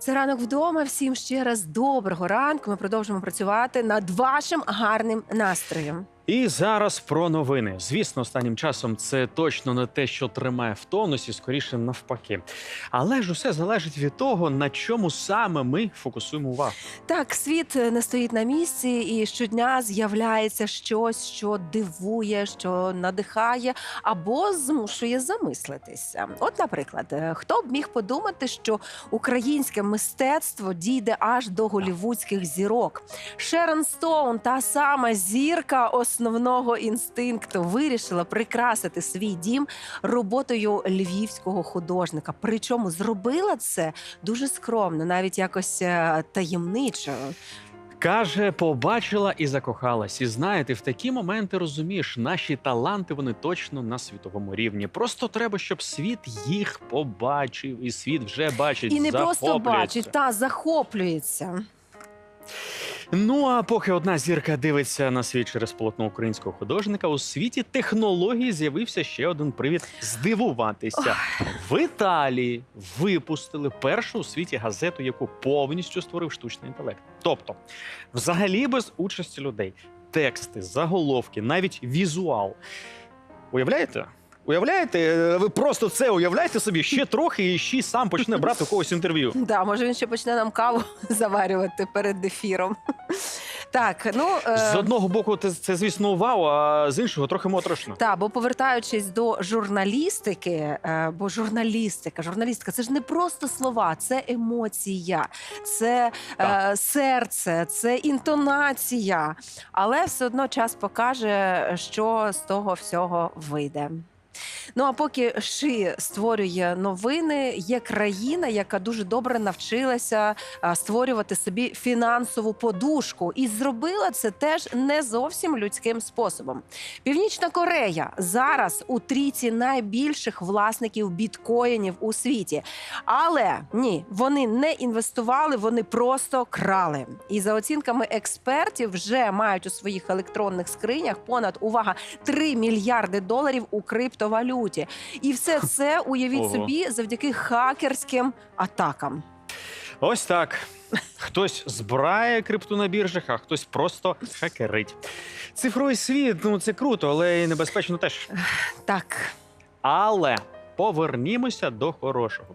Це ранок вдома. Всім ще раз доброго ранку. Ми продовжимо працювати над вашим гарним настроєм. І зараз про новини. Звісно, останнім часом це точно не те, що тримає в тонусі, скоріше навпаки. Але ж усе залежить від того, на чому саме ми фокусуємо увагу. Так, світ не стоїть на місці, і щодня з'являється щось, що дивує, що надихає або змушує замислитися. От, наприклад, хто б міг подумати, що українське мистецтво дійде аж до голівудських зірок. Шерон Стоун, та сама зірка основного інстинкту, вирішила прикрасити свій дім роботою львівського художника. Причому зробила це дуже скромно, навіть якось е, таємничо. Каже, побачила і закохалась. І знаєте, в такі моменти розумієш, наші таланти вони точно на світовому рівні. Просто треба, щоб світ їх побачив, і світ вже бачить. І не просто бачить, та захоплюється. Ну а поки одна зірка дивиться на світ через полотно українського художника, у світі технології з'явився ще один привід здивуватися. В Італії випустили першу у світі газету, яку повністю створив штучний інтелект. Тобто, взагалі без участі людей, тексти, заголовки, навіть візуал. Уявляєте? Уявляєте, Е, ви просто це уявляєте собі ще трохи, і ще сам почне брати у когось інтерв'ю. Да, може він ще почне нам каву заварювати перед ефіром. Так, ну е, З одного боку, це, це звісно, вау, а з іншого трохи моторошно. Та, бо повертаючись до журналістики, е, бо журналістика, журналістика це ж не просто слова, це емоція, це е, серце, це інтонація. Але все одно час покаже, що з того всього вийде. Ну а поки Ши створює новини, є країна, яка дуже добре навчилася створювати собі фінансову подушку, і зробила це теж не зовсім людським способом. Північна Корея зараз у трійці найбільших власників біткоїнів у світі. Але ні, вони не інвестували, вони просто крали. І за оцінками експертів, вже мають у своїх електронних скринях понад увага 3 мільярди доларів у криптовалюті. І все це уявіть Ого. собі завдяки хакерським атакам. Ось так. Хтось збирає крипту на біржах, а хтось просто хакерить. Цифровий світ, ну це круто, але і небезпечно теж. Так. Але повернімося до хорошого.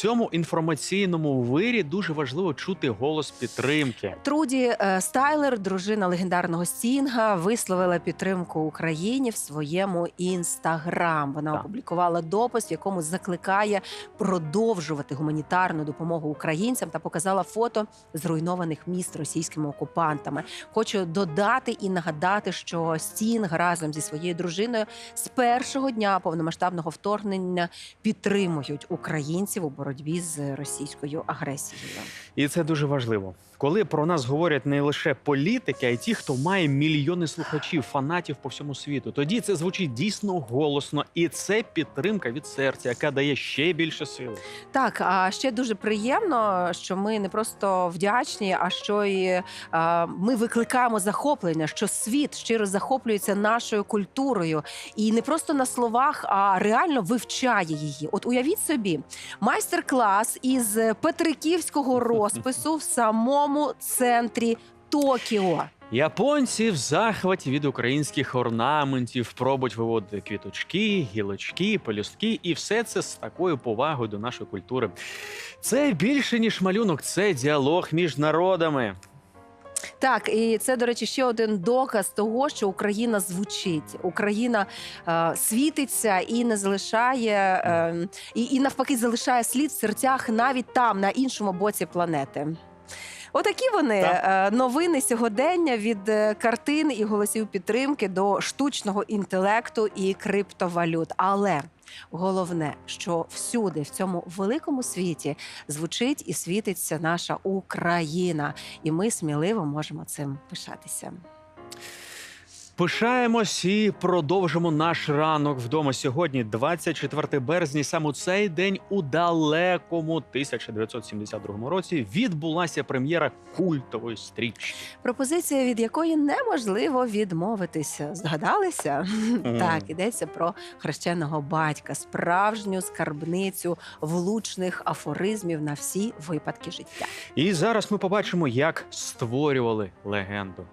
Цьому інформаційному вирі дуже важливо чути голос підтримки. Труді е, Стайлер, дружина легендарного Стінга, висловила підтримку Україні в своєму інстаграм. Вона Так. опублікувала допис, в якому закликає продовжувати гуманітарну допомогу українцям та показала фото зруйнованих міст російськими окупантами. Хочу додати і нагадати, що Стінг разом зі своєю дружиною з першого дня повномасштабного вторгнення підтримують українців у боротьбі з російською агресією. І це дуже важливо. Коли про нас говорять не лише політики, а й ті, хто має мільйони слухачів, фанатів по всьому світу, тоді це звучить дійсно голосно, і це підтримка від серця, яка дає ще більше сили. Так, а ще дуже приємно, що ми не просто вдячні, а що і е, ми викликаємо захоплення, що світ щиро захоплюється нашою культурою, і не просто на словах, а реально вивчає її. От уявіть собі, майстер-клас із петриківського розпису в самому центрі Токіо. Японці в захваті від українських орнаментів пробують виводити квіточки, гілочки, пелюстки, і все це з такою повагою до нашої культури. Це більше ніж малюнок, це діалог між народами. Так, і це, до речі, ще один доказ того, що Україна звучить, Україна е, світиться і не залишає, е, і, і навпаки залишає слід в серцях навіть там, на іншому боці планети. Отакі вони Так. е, новини сьогодення від е, картин і голосів підтримки до штучного інтелекту і криптовалют. Але головне, що всюди, в цьому великому світі, звучить і світиться наша Україна, і ми сміливо можемо цим пишатися. Пишаємось і продовжимо наш ранок вдома. Сьогодні, 24 березня, саме у цей день у далекому 1972 році відбулася прем'єра культової стрічки. Пропозиція, від якої неможливо відмовитися. Здогадалися? Мгм. Так, ідеться про хрещеного батька, справжню скарбницю влучних афоризмів на всі випадки життя. І зараз ми побачимо, як створювали легенду.